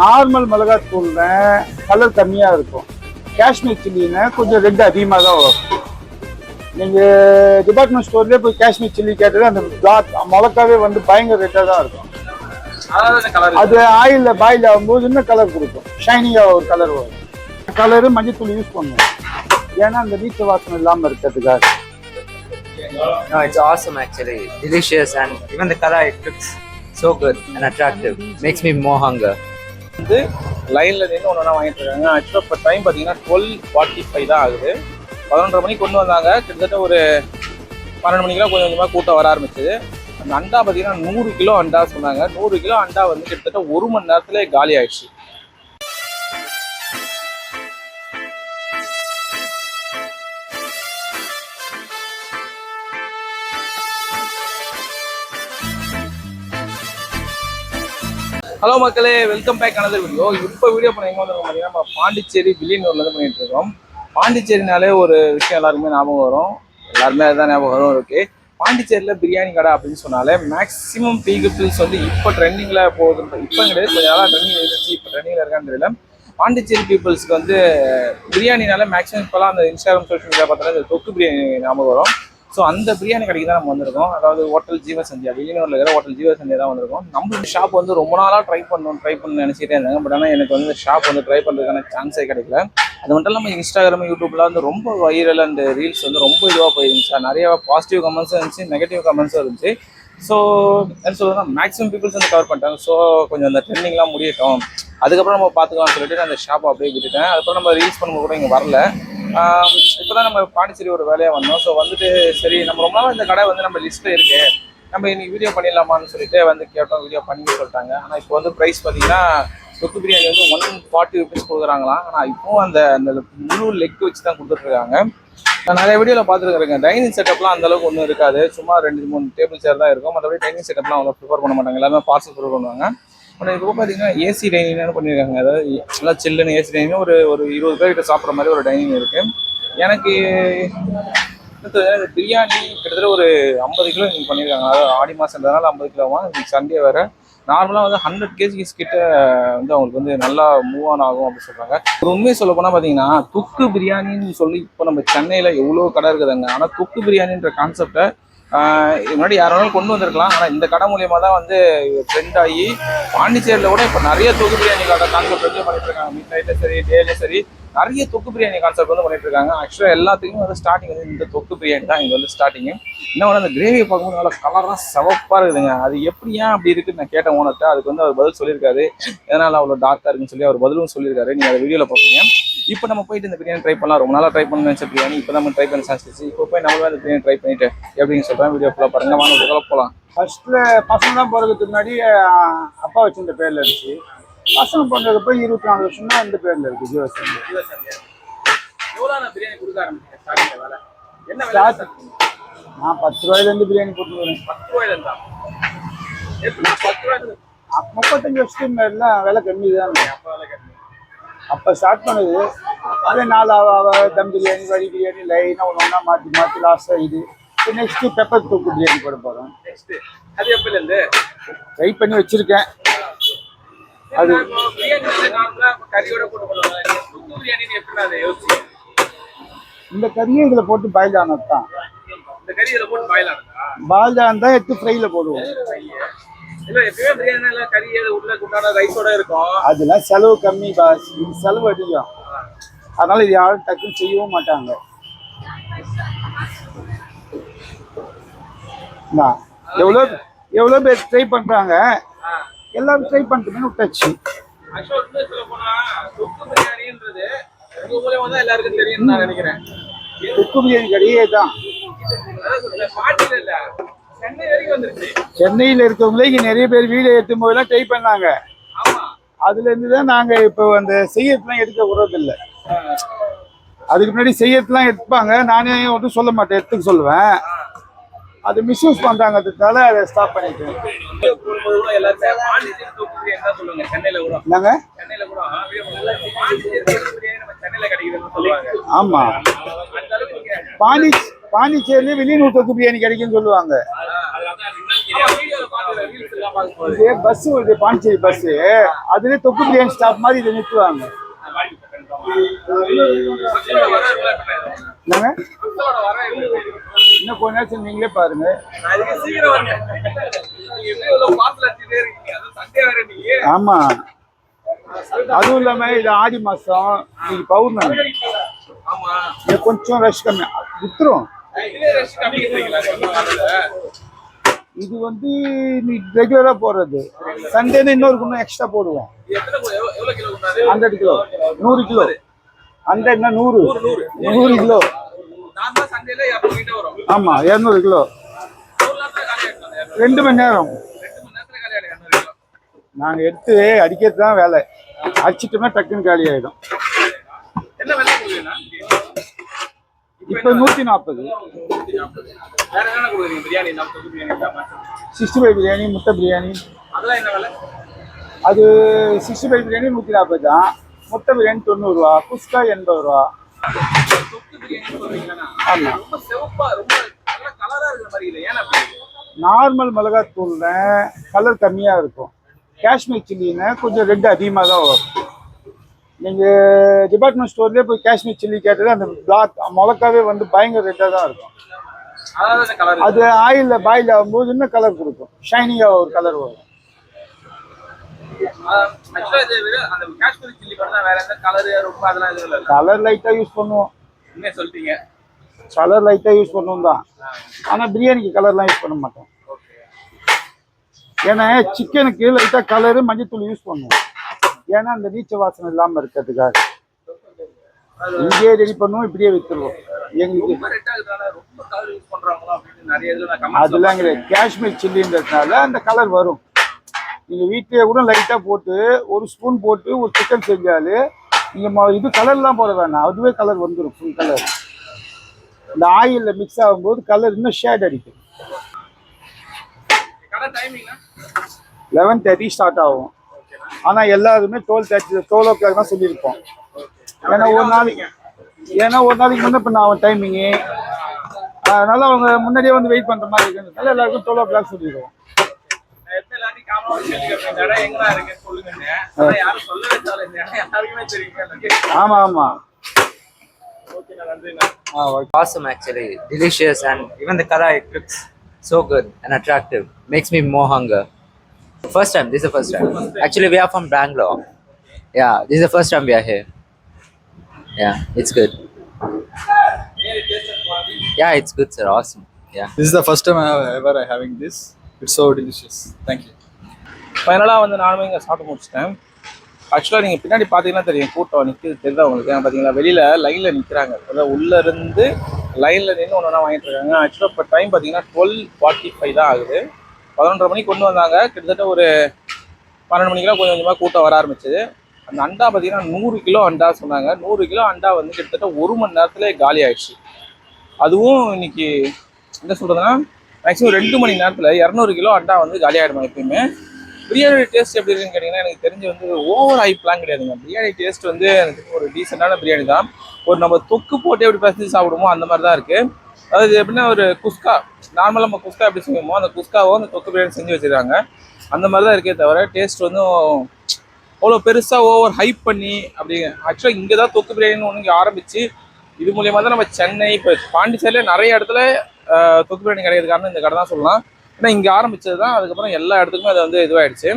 Normal கலரா தூள்ல normal colour கம்மியா இருக்கும். காஷ்மீர் சில்லின்னா கொஞ்சம் ரெட் அதிகமாக தான் வரும். நீங்க டிபார்ட்மெண்ட் ஸ்டோர்லயே போய் காஷ்மீர் சில்லி கேட்டது அந்த டாட் மிளகாவே வந்து பயங்கர ரெட்டாக தான் இருக்கும். அது ஆயிலில் பாயில் ஆகும்போது இன்னும் கலர் கொடுக்கும். ஷைனிங்காக ஒரு கலர் வரும். கலரு மஞ்சத்தூள் யூஸ் பண்ணுவோம். ஏன்னா அந்த வீட்டு வாசனை இல்லாமல் இருக்கிறதுக்காக. No, it's awesome actually. Delicious and even the color it looks so good and attractive makes me more hunger வந்து லைனில் நின்று ஒன்று ஒன்றா வாங்கிட்டு இருக்காங்க. ஆக்சுவலாக இப்போ டைம் பார்த்தீங்கன்னா டுவெல் ஃபார்ட்டி ஃபைவ் தான் ஆகுது. பதினொன்றரை மணிக்கு கொண்டு வந்தாங்க. கிட்டத்தட்ட ஒரு பன்னெண்டு மணிக்கெல்லாம் கொஞ்சம் கொஞ்சமாக கூட்டம் வர ஆரம்பிச்சது. அந்த அண்டா பார்த்தீங்கன்னா நூறு கிலோ அண்டா சொன்னாங்க. நூறு கிலோ அண்டா வந்து கிட்டத்தட்ட ஒரு மணி நேரத்துல காலி ஆயிடுச்சு. ஹலோ மக்களே வெல்கம் பேக் அனதர் வீடியோ இப்போ வீடியோ பண்ண எங்கே வந்து பார்த்தீங்கன்னா நம்ம பாண்டிச்சேரி வில்லியனூர்லேருந்து பண்ணிட்டு இருக்கோம். பாண்டிச்சேரினாலே ஒரு விஷயம் எல்லாருக்குமே ஞாபகம் வரும். எல்லாருமே அதுதான் ஞாபகம் வரும். ஓகே. பாண்டிச்சேரியில் பிரியாணி கடை அப்படின்னு சொன்னாலே மேக்ஸிமம் பீகிள்ஸ் வந்து இப்போ ட்ரெண்டிங்கில் போகுது இப்போ கிடையாது. கொஞ்சம் நாளாக ட்ரெண்டிங் இருந்துச்சு. இப்போ ட்ரெண்டிங்கில் இருக்கான்னு தெரியல. பாண்டிச்சேரி பீப்புள்ஸ்க்கு வந்து பிரியாணினால மேக்ஸிமம் இப்போலாம் அந்த இன்ஸ்டாகிராம் சோஷியல் மீடியா பார்த்தா இந்த தொக்கு பிரியாணி ஞாபகம் வரும். ஸோ அந்த பிரியாணி கடைக்கு தான் நம்ம வந்திருக்கோம். அதாவது ஹோட்டல் ஜீவசந்தியா வெளியூரில் இருக்கிற ஹோட்டல் ஜீவசந்தியா தான் வந்திருக்கோம். நம்மளோட ஷாப் வந்து ரொம்ப நாளாக ட்ரை பண்ணணும் ட்ரை பண்ண நினச்சிட்டே இருந்தாங்க. பட் ஆனால் எனக்கு வந்து ஷாப் வந்து ட்ரை பண்ணுறதுக்கான சான்ஸே கிடைக்கல. அது மட்டும் இல்லாமல் இன்ஸ்டாகிராம் யூடியூப்லாம் வந்து ரொம்ப வைரல் அந்த ரீல்ஸ் வந்து ரொம்ப இதுவாக போயிருந்துச்சு. நிறைய பாசிட்டிவ் கமெண்ட்ஸும் இருந்துச்சு நெகட்டிவ் கமெண்ட்ஸும் இருந்துச்சு. ஸோ என்ன சொல்றதுன்னா மேக்ஸிமம் பீப்புள்ஸ் வந்து கவர் பண்ணிட்டாங்க. ஸோ கொஞ்சம் அந்த ட்ரெண்டிங்லாம் முடியட்டும். அதுக்கப்புறம் நம்ம பார்த்துக்கலாம்னு சொல்லிட்டு நான் அந்த ஷாப்பை அப்படியே விட்டுட்டேன். அதுக்கப்புறம் நம்ம ரீல்ஸ் பண்ணும்போது கூட இங்கே வரல. இப்போ தான் நம்ம பாண்டிச்சேரி ஒரு வேலையாக வந்தோம். ஸோ வந்துட்டு சரி நம்ம ரொம்ப நாள் இந்த கடை வந்து நம்ம லிஸ்ட்டில் இருக்கு. நம்ம இன்னைக்கு வீடியோ பண்ணிடலாமான்னு சொல்லிட்டு வந்து கேட்டோம் வீடியோ பண்ணி சொல்லிட்டாங்க. ஆனால் இப்போ வந்து ப்ரைஸ் பார்த்தீங்கன்னா தொக்கு பிரியாணி வந்து ஒன் ஃபார்ட்டி ருபீஸ் கொடுக்குறாங்களாம். ஆனால் இப்போவும் அந்த அந்த முழு லெக் வச்சு தான் கொடுத்துட்ருக்காங்க. நான் நிறைய வீடியோவில் பார்த்துருக்கேன் டைனிங் செட்டப்லாம் அந்தளவுக்கு ஒன்றும் இருக்காது. சும்மா ரெண்டு மூணு டேபிள் சேர் தான் இருக்கும். மற்றபடி டைனிங் செட்டப்லாம் அவங்க ப்ரிஃபர் பண்ண மாட்டாங்க. எல்லாமே பார்சல் ப்ரிஃபர் பண்ணுவாங்க. ஆனால் இப்போ பார்த்தீங்கன்னா ஏசி டைனிங்னு பண்ணியிருக்காங்க அதாவது நல்லா சில்லுன்னு ஏசி டைனிங் ஒரு ஒரு இருபது பேர் கிட்ட சாப்பிட்ற மாதிரி ஒரு டைனிங் இருக்குது எனக்கு எனக்கு பிரியாணி கிட்டத்தட்ட ஒரு ஐம்பது கிலோ நீங்கள் பண்ணியிருக்காங்க அதாவது ஆடி மாதம்ன்றதுனால ஐம்பது கிலோவா இன்னைக்கு சண்டே வேறு. நார்மலாக வந்து ஹண்ட்ரட் கேஜிஸ் கிட்ட வந்து அவங்களுக்கு வந்து நல்லா மூவ் ஆன் ஆகும் அப்படின்னு சொல்கிறாங்க ஒரு உண்மையை சொல்ல போனால் பார்த்தீங்கன்னா துக்கு பிரியாணின்னு சொல்லி இப்போ நம்ம சென்னையில் எவ்வளோ கடை இருக்குதுங்க. ஆனால் துக்கு பிரியாணின்ற கான்செப்டை முன்னாடி யாராலும் கொண்டு வந்திருக்கலாம். ஆனால் இந்த கடை மூலியமாக தான் வந்து ட்ரெண்ட் ஆகி பாண்டிச்சேரியில் கூட இப்போ நிறைய தொக்கு பிரியாணி அதை கான்செப்ட் வந்து பண்ணிட்டு இருக்காங்க. மிட் நைட்டும் சரி டேலையும் சரி நிறைய தொக்கு பிரியாணி கான்செப்ட் வந்து பண்ணிட்டு இருக்காங்க ஆக்சுவலாக எல்லாத்துக்குமே வந்து ஸ்டார்டிங் வந்து இந்த தொக்கு பிரியாணி தான் இங்கே வந்து ஸ்டார்டிங் வந்து அந்த கிரேவியை பார்க்கும்போது நல்லா கலராக சிவப்பாக இருக்குதுங்க. அது எப்படி ஏன் அப்படி இருக்குன்னு நான் கேட்டேன் ஓனர்கிட்ட அதுக்கு வந்து அவர் பதில் சொல்லியிருக்காரு. எதனால் அவ்வளோ டார்க்காக இருக்குன்னு சொல்லி அவர் பதிலும் சொல்லியிருக்காரு. நீங்கள் அதை வீடியோவில் பார்ப்பீங்க. இப்போ நம்ம போயிட்டு இந்த பிரியாணி ட்ரை பண்ணலாம். ரொம்ப நாளாக ட்ரை பண்ண நினச்ச பிரியாணி இப்போ நம்ம ட்ரை பண்ண சான்ஸ் இப்போ போய் நம்மளும் அந்த பிரியாணி ட்ரை பண்ணிட்டு எப்படின்னு சொல்கிறேன் வீடியோ ஃபுல்லாக பாருங்க. வாங்க போகலாம் ஃபர்ஸ்ட்டில் பசங்க தான் போகிறதுக்கு முன்னாடி அப்பா அப்பா இந்த பேரில் இருந்துச்சு. பசங்க போனதுக்கு போய் இருபத்தி நாலு வருஷம் தான் இந்த பேர்ல இருக்கு Start- நான் பத்து ரூபாயில இருந்து பிரியாணி போட்டு வரேன் முப்பத்தஞ்சு வருஷத்துக்கு முன்னாடிலாம் விலை கம்மி தான் அப்போ ஸ்டார்ட் பண்ணது அதே நாலு தம் பிரியாணி வரி பிரியாணி லைனா ஒன்று ஒன்றா மாற்றி மாற்றி லாஸ்ட்டாக இது. நெக்ஸ்ட் பெப்பர் தூக்கு பிரியாணி போட போகிறோம் ட்ரை பண்ணி வச்சிருக்கேன். அது பிரியாணி கறியோட போட்டு அதை யோசிச்சு இந்த கறியை இதில் போட்டு பாயில் ஆனது தான். இந்த கறி போட்டு பாயில் ஆனதா பாயில் இருந்தால் எடுத்து ஃப்ரையில் போடுவோம். கறி ரைஸோட இருக்கும் அதெல்லாம் செலவு கம்மி பாஸ் இது செலவு அதிகம். அதனால இது யாரும் டக்குன்னு செய்யவும் மாட்டாங்க. எவ்வளோ எவ்வளோ பேர் ட்ரை பண்ணுறாங்க எல்லாரும் ட்ரை பண்ணிட்டுமே விட்டாச்சு. உப்பு பிரியாணி கடையே தான். சென்னையில் இருக்கவங்களே இங்கே நிறைய பேர் வீடியோ எடுத்தும் போதெல்லாம் ட்ரை பண்ணாங்க. அதுலேருந்து தான் நாங்கள் இப்போ அந்த செய்யறதுலாம் எடுக்க விடுறதில்ல அதுக்கு முன்னாடி செய்யறதுலாம் எடுப்பாங்க. நானே ஒன்றும் சொல்ல மாட்டேன் எடுத்துக்க சொல்லுவேன். அது மிஸ்யூஸ் பண்றாங்கிறதுனால அதை ஸ்டாப் பண்ணிட்டு என்னங்க? ஆமா. பாண்டி பாண்டிச்சேரியில வெளிநூற்றுக்கு பிரியாணி கிடைக்கும்னு சொல்லுவாங்க. பஸ் வருது பாண்டிச்சேரி பஸ் அதுல தொக்கு பிரியாணி ஸ்டாப் மாதிரி இதை நிறுத்துவாங்க. என்னங்க? இன்னும் கொஞ்ச நேரத்தில் நீங்களே பாருங்க. ஆமா. அதுவும் இல்லாம இது ஆடி மாசம் இன்னைக்கு பௌர்ணமி. இது கொஞ்சம் ரஷ் கம்மி. வித்துரும் இது வந்து நீ ரெகுலரா போடுறது. சண்டேன்னு இன்னொரு இன்னும் எக்ஸ்ட்ரா போடுவோம். Hundred kilo? நூறு கிலோ. ஹண்ட்ரட்னா நூறு. நூறு கிலோ. ஆமா இரநூறு கிலோ. ரெண்டு மணி நேரம். நாங்க எடுத்து அடிக்கிறது தான் வேலை. அடிச்சிட்டோம்னா டக்குன்னு காலி ஆயிடும். இப்போ நூத்தி நாற்பது சிக்ஸ்டி ஃபைவ் பிரியாணி முட்டை பிரியாணி. அது சிக்ஸ்டி ஃபைவ் பிரியாணி நூற்றி நாற்பது தான். முட்டை பிரியாணி தொண்ணூறுரூவா குஸ்கா எண்பது ரூபா. தொக்கு பிரியாணி சொல்றீங்கன்னா ஆமா. ரொம்ப சிவப்பா ரொம்ப நல்ல கலரா இருக்கிற மாதிரி இல்லை. ஏன் அப்படி நார்மல் மிளகாத்தூள்ல கலர் கம்மியாக இருக்கும். காஷ்மீர் சில்லின்னு கொஞ்சம் ரெட் அதிகமாக தான் வரும். நீங்கள் டிபார்ட்மெண்ட் ஸ்டோர்லேயே போய் காஷ்மீர் சில்லி கேட்டது அந்த பிளாக் மிளகாவே வந்து பயங்கர ரெட்டாக தான் இருக்கும். அது ஆயிலில் பாயில் ஆகும்போது இன்னும் கலர் கொடுக்கும். ஷைனிங்காக ஒரு கலர் வரும். கலர் லைட்டாக யூஸ் பண்ணுவோம். என்ன சொல்லிட்டீங்க கலர் லைட்டாக யூஸ் பண்ணுவோம் தான். ஆனால் பிரியாணிக்கு கலர்லாம் யூஸ் பண்ண மாட்டோம். ஏன்னா சிக்கனுக்கு லைட்டாக கலரு மஞ்சத்தூள் யூஸ் பண்ணுவோம். ஏன்னா அந்த நீச்ச வாசனை இல்லாமல் இருக்கிறதுக்காக. இங்கேயே ரெடி பண்ணுவோம் இப்படியே வித்துருவோம். எங்களுக்கு அதெல்லாம் கிடையாது. காஷ்மீர் சில்லின்றதுனால அந்த கலர் வரும். நீங்கள் வீட்டிலே கூட லைட்டாக போட்டு ஒரு ஸ்பூன் போட்டு ஒரு சிக்கன் செஞ்சாலே நீங்கள் இது கலர்லாம் போட வேணாம். அதுவே கலர் வந்துடும் ஃபுல் கலர் இந்த ஆயிலில் மிக்ஸ் ஆகும்போது கலர் இன்னும் ஷேட் அடிக்கும். லெவன் தேர்ட்டி ஸ்டார்ட் ஆகும். ஆனால் எல்லாருமே twelve thirty twelve o'clock தான் சொல்லியிருப்போம். ஏன்னா ஒரு நாளைக்கு ஏன்னா ஒரு நாளைக்கு முன்ன பண்ண ஆகும் டைமிங்கு அதனால அவங்க முன்னாடியே வந்து வெயிட் பண்ணுற மாதிரி இருக்கிறதுனால எல்லாருக்கும் டுவெல் ஓ கிளாக் சொல்லிடுவோம். எல்லாத்தையும் காமனா வச்சு கேட்கிறேன் இந்த இடம் எங்கடா இருக்குன்னு சொல்லுங்க ஆனா யாரும் சொல்லவே தேவை இந்த இடம் யாருக்குமே தெரியுங்க ஆமாம் ஆமாம் ஓகே நான் நன்றிண்ணா ஆ okay Awesome, actually. Delicious, and even the color it looks so good and attractive. Makes me more hunger. First time. This is the first time. Actually, we are from Bangalore. Yeah, this is the first time we are here. Yeah, it's good. Yeah, it's good, sir. Awesome. Yeah. This is the first time I have ever having this. It's so delicious. Thank you. ஃபைனலாக வந்து நானுமே இங்கே சாப்பிட்டு முடிச்சிட்டேன். ஆக்சுவலாக நீங்கள் பின்னாடி பார்த்தீங்கன்னா தெரியும் கூட்டம் நிற்கிறது அவங்களுக்கு ஏன்னா பார்த்தீங்களா வெளியில் லைனில் நிற்கிறாங்க அதாவது உள்ளே இருந்து லைனில் நின்று ஒன்று ஒன்றா வாங்கிட்டு இருக்காங்க. ஆக்சுவலாக இப்போ டைம் பார்த்தீங்கன்னா டுவெல் ஃபார்ட்டி ஃபைவ் தான் ஆகுது. பதினொன்றரை மணிக்கு கொண்டு வந்தாங்க. கிட்டத்தட்ட ஒரு பன்னெண்டு மணிக்கெல்லாம் கொஞ்சம் கொஞ்சமாக கூட்டம் வர ஆரம்பிச்சது. அந்த அண்டா பார்த்தீங்கன்னா நூறு கிலோ அண்டா சொன்னாங்க. நூறு கிலோ அண்டா வந்து கிட்டத்தட்ட ஒரு மணி நேரத்துல காலி ஆயிடுச்சு. அதுவும் இன்னைக்கு என்ன சொல்கிறதுனா மேக்ஸிமம் ரெண்டு மணி நேரத்தில் இரநூறு கிலோ அண்டா வந்து காலி ஆகிடுமா எப்பயுமே? பிரியாணி டேஸ்ட் எப்படி இருக்குன்னு கேட்டிங்கன்னா எனக்கு தெரிஞ்சு வந்து ஓவர் ஹைப்லாம் கிடையாதுங்க பிரியாணி டேஸ்ட் வந்து எனக்கு ஒரு டீசெண்டான பிரியாணி தான். ஒரு நம்ம தொக்கு போட்டு எப்படி பசஞ்சு சாப்பிடுமோ அந்த மாதிரி தான் இருக்குது அதாவது எப்படின்னா ஒரு குஸ்கா நார்மலாக நம்ம குஸ்கா எப்படி செய்வோமோ அந்த குஸ்காவோ அந்த தொக்கு பிரியாணி செஞ்சு வச்சிருக்காங்க. அந்த மாதிரி தான் இருக்கே தவிர டேஸ்ட் வந்து அவ்வளோ பெருசாக ஓவர் ஹைப் பண்ணி அப்படி ஆக்சுவலாக இங்கே தான் தொக்கு பிரியாணின்னு ஒன்று இங்கே இது மூலியமாக தான் நம்ம சென்னை இப்போ பாண்டிச்சேரியில் நிறைய இடத்துல தொக்கு பிரியாணி கிடையாது காரணம் இந்த கடை தான் சொல்லலாம். ஏன்னா இங்கே ஆரம்பித்தது தான் அதுக்கப்புறம் எல்லா இடத்துக்குமே அது வந்து இதுவாயிடுச்சு.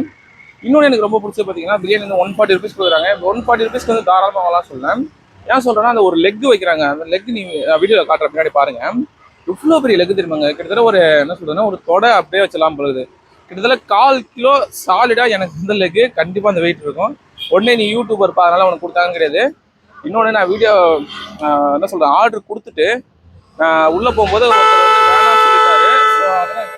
இன்னொன்று எனக்கு ரொம்ப பிடிச்சது பார்த்தீங்கன்னா பிரியாணி வந்து ஒன் ஃபார்ட்டி ருபீஸ் கொடுக்குறாங்க. ஒன் ஃபார்ட்டி ருபீஸ்க்கு வந்து தாராளமாக வாங்கலாம் சொல்லேன் ஏன் சொல்கிறேன்னா அந்த ஒரு லெக் வைக்கிறாங்க. அந்த லெக் நீ வீடியோவில் காட்டுற பின்னாடி பாருங்கள் இவ்வளோ பெரிய லெக் தெரியுமாங்க? கிட்டத்தட்ட ஒரு என்ன சொல்கிறதுன்னா ஒரு தொடை அப்படியே வச்சலாம் போகுது கிட்டத்தட்ட கால் கிலோ சாலிடாக எனக்கு இந்த லெக்கு கண்டிப்பாக அந்த வெயிட் இருக்கும். உடனே நீ யூடியூபர் பா அதனால உனக்கு கொடுத்தாங்க கிடையாது. இன்னொன்று நான் வீடியோ என்ன சொல்கிறேன் ஆர்டர் கொடுத்துட்டு நான் உள்ளே போகும்போது ஒருத்தர் வந்து வேணாம்னு சொல்லிட்டாரு ஸோ அதனால்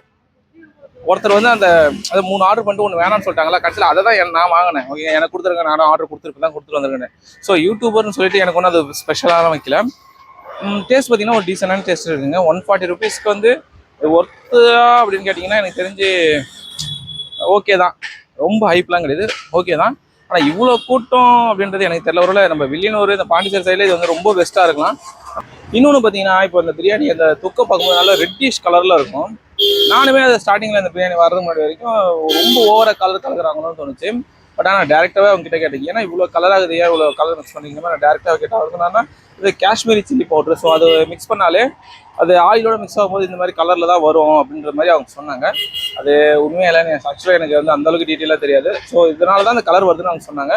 ஒருத்தர் வந்து அந்த அது மூணு ஆர்டர் பண்ணிட்டு ஒன்று வேணாம்னு சொல்லிட்டாங்களா கடைசியில் அதை தான் நான் வாங்கினேன். ஓகே எனக்கு கொடுத்துருக்கேன் நானும் ஆர்டர் கொடுத்துருப்பேன் தான் கொடுத்துட்டு வந்திருக்கேன் ஸோ யூடியூபர்னு சொல்லிட்டு எனக்கு ஒன்றும் அது ஸ்பெஷலாக வைக்கல. டேஸ்ட் பார்த்தீங்கன்னா ஒரு டீசெண்டான டேஸ்ட் இருக்குங்க. ஒன் ஃபார்ட்டி ருபீஸ்க்கு வந்து ஒர்த்தா அப்படின்னு கேட்டிங்கன்னா எனக்கு தெரிஞ்சு ஓகே தான். ரொம்ப ஹைப்லாம் கிடையாது. ஓகே தான். ஆனால் இவ்வளோ கூட்டம் அப்படின்றது எனக்கு தெரியல. ஒருவேளை நம்ம வில்லியனூர் இந்த பாண்டிச்சேரி சைடில் இது வந்து ரொம்ப பெஸ்ட்டாக இருக்கலாம். இன்னொன்று பார்த்தீங்கன்னா இப்போ இந்த பிரியாணி அந்த தொக்கை பார்க்கும்போது நல்லா ரெட்டிஷ் கலரில் இருக்கும். நானுமே அதை ஸ்டார்டிங்கில் அந்த பிரியாணி வர்றது முன்னாடி வரைக்கும் ரொம்ப ஓவர கலர் கலக்குறாங்கன்னு தோணுச்சு. பட் ஆனால் டேரெக்டாகவே அவங்ககிட்ட கேட்டீங்க ஏன்னா இவ்வளோ கலர் ஆகுது ஏன் இவ்வளோ கலர் மிக்ஸ் பண்ணிக்கணும் நான் டேரெக்டாக கேட்டால் அவருக்கு இது காஷ்மீரி சில்லி பவுட்ரு ஸோ அது மிக்ஸ் பண்ணாலே அது ஆயிலோட மிக்ஸ் ஆகும்போது இந்த மாதிரி கலரில் தான் வரும் அப்படின்ற மாதிரி அவங்க சொன்னாங்க. அது உண்மையில ஆக்சுவலாக எனக்கு வந்து அந்தளவுக்கு டீட்டெயிலாக தெரியாது. ஸோ இதனால தான் அந்த கலர் வருதுன்னு அவங்க சொன்னாங்க.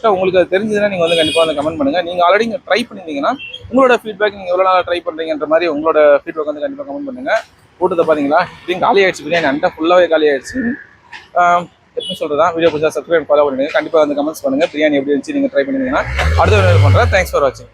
ஸோ உங்களுக்கு அது தெரிஞ்சதுன்னா நீங்கள் வந்து கண்டிப்பாக வந்து கமெண்ட் பண்ணுங்கள் நீங்கள் ஆல்ரெடி இங்கே ட்ரை பண்ணியிருந்தீங்கன்னா உங்களோட ஃபீட்பேக் நீங்கள் எவ்வளோ நாளாக ட்ரை பண்ணுறீங்கன்ற மாதிரி உங்களோட ஃபீட்பேக் வந்து கண்டிப்பாக கமெண்ட் பண்ணுங்கள் கூட்டத்தை பார்த்தீங்களா இப்படியும் காலி ஆயிடுச்சு. பிரியாணி அண்டை ஃபுல்லாகவே காலி ஆயிடுச்சு. எப்படி சொல்கிறதா வீடியோ பிடிச்சா சப்ஸ்கிரைப் ஃபாலோ பண்ணுங்க கண்டிப்பாக வந்து கமெண்ட்ஸ் பண்ணுங்கள் பிரியாணி எப்படி இருந்துச்சு நீங்கள் ட்ரை பண்ணிங்கன்னா அடுத்த வீடியோ பண்ணுறேன் தேங்க்ஸ் ஃபார் வாட்சிங்